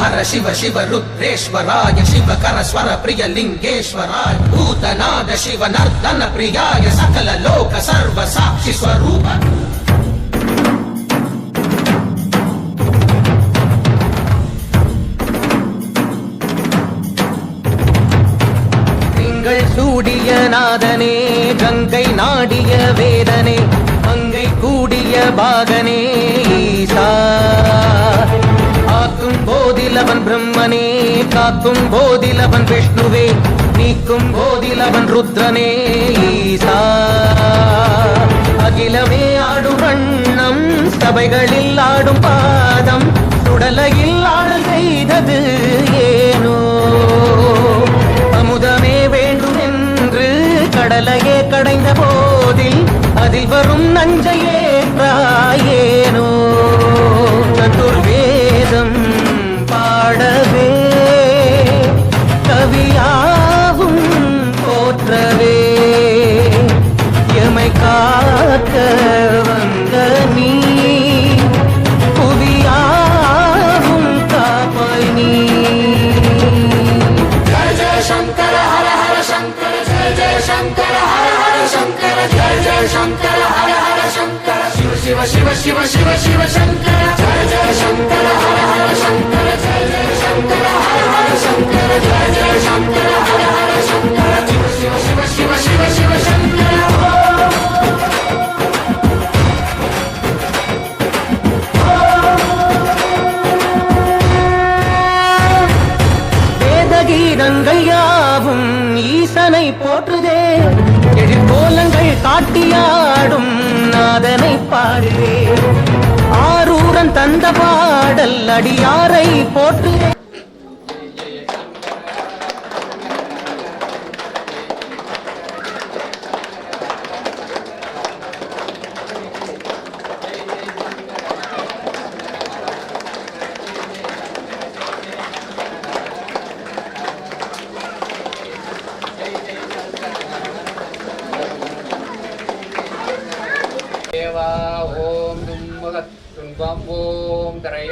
ஹர சிவ சிவ ருத்ரேஸ்வராய சிவ கரஸ்வர பிரிய லிங்கேஸ்வராய பூதநாத சிவ நர்தன பிரியாய சகல லோக சர்வ சாட்சி ஸ்வரூப சூடிய நாதனே கங்கை வேதனே அங்கை கூடிய பாகனே ஈசா. ஆக்கும் போதிலவன் பிரம்மனே காக்கும் போதிலவன் விஷ்ணுவே நீக்கும் போதிலவன் ருத்ரனே ஈசா. அகிலமே ஆடும் வண்ணம் சபைகளில் ஆடும் பாதம் சுடலையில் 你在 வேதங்கள் யாவும் ஈசனை போற்றுதே. எழிற்கோலங்கள் காட்டியாடும் நாதனை பாடுவே. ஆரூரன் தந்த பாடல் அடியாரை போற்றுதே.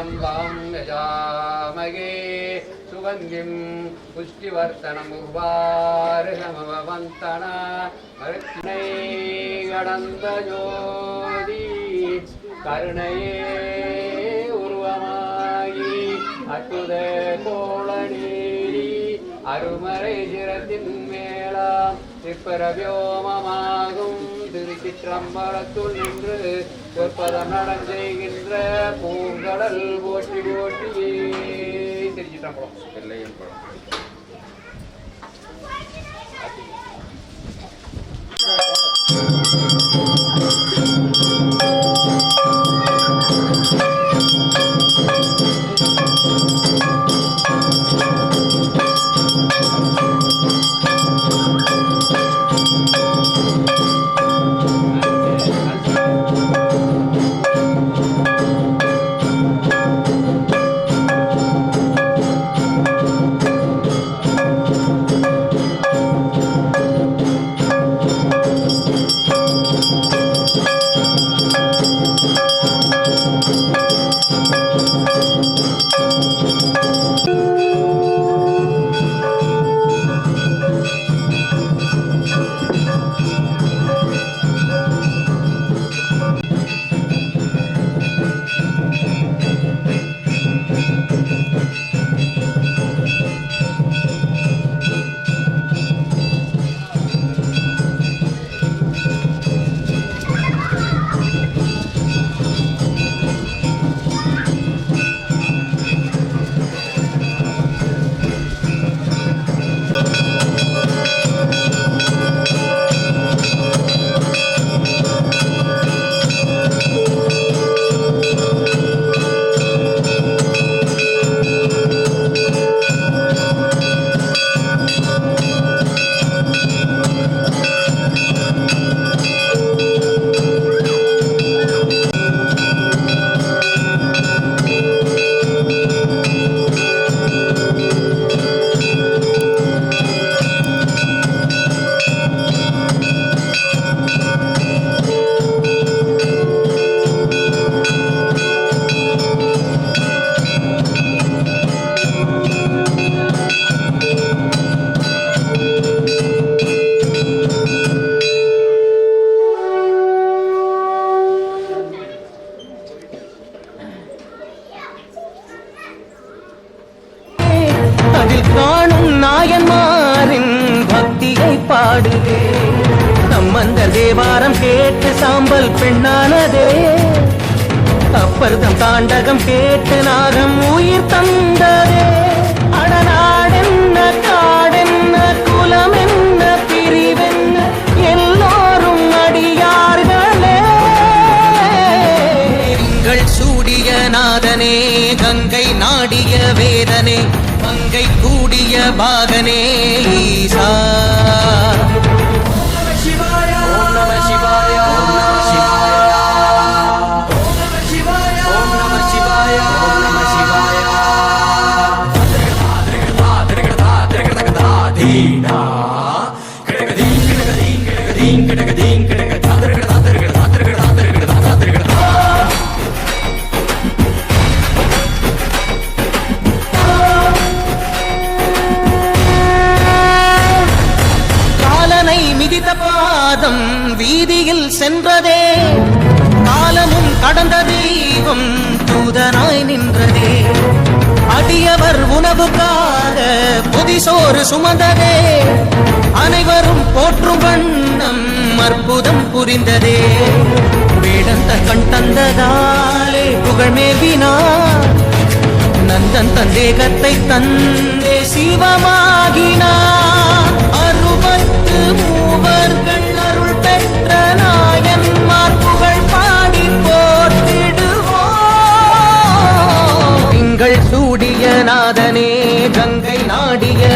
திரம்பாம் யஜாமகே சுகந்திம் புஷ்டிவர்த்தனம் உர்வாருகமவந்தன மருத்தினை கடந்த ஜோதி கருணையே உருவமாகி அற்புத கோளடி அருமறை சிரத்தின் மேலாம் சிற்பரவியோமமாகும் திருச்சிற்றம்பலத்துள் நின்று சொற்பதம் நடம் செய்கின்ற பூங்கடல் போற்றி போற்றியே திருச்சிற்றம்பலம். வெள்ளையம்பலம் தேவாரம் கேட்டு சாம்பல் பெண்ணானதே. அப்பர்தம் தாண்டகம் கேட்டு நாகம் உயிர் தந்ததே. அடநாடென்ன காடென்ன குலம் என்ன பிரிவென்ன எல்லோரும் அடியார்களே. திங்கள் சூடிய நாதனே கங்கை நாடிய வேதனே மங்கை கூடிய பாகனே ஈசா. நின்றதே. காலமும் கடந்த தெய்வம் தூதனாய் நின்றதே. அடியவர் உணவுக்காக புதிசோறு சுமந்ததே. அனைவரும் போற்றும் வண்ணம் அற்புதம் புரிந்ததே. வேடந்த கண் தந்ததாலே புகழ்மேவினா நந்தன் தந்தேகத்தை தந்தே சிவமாகினார்.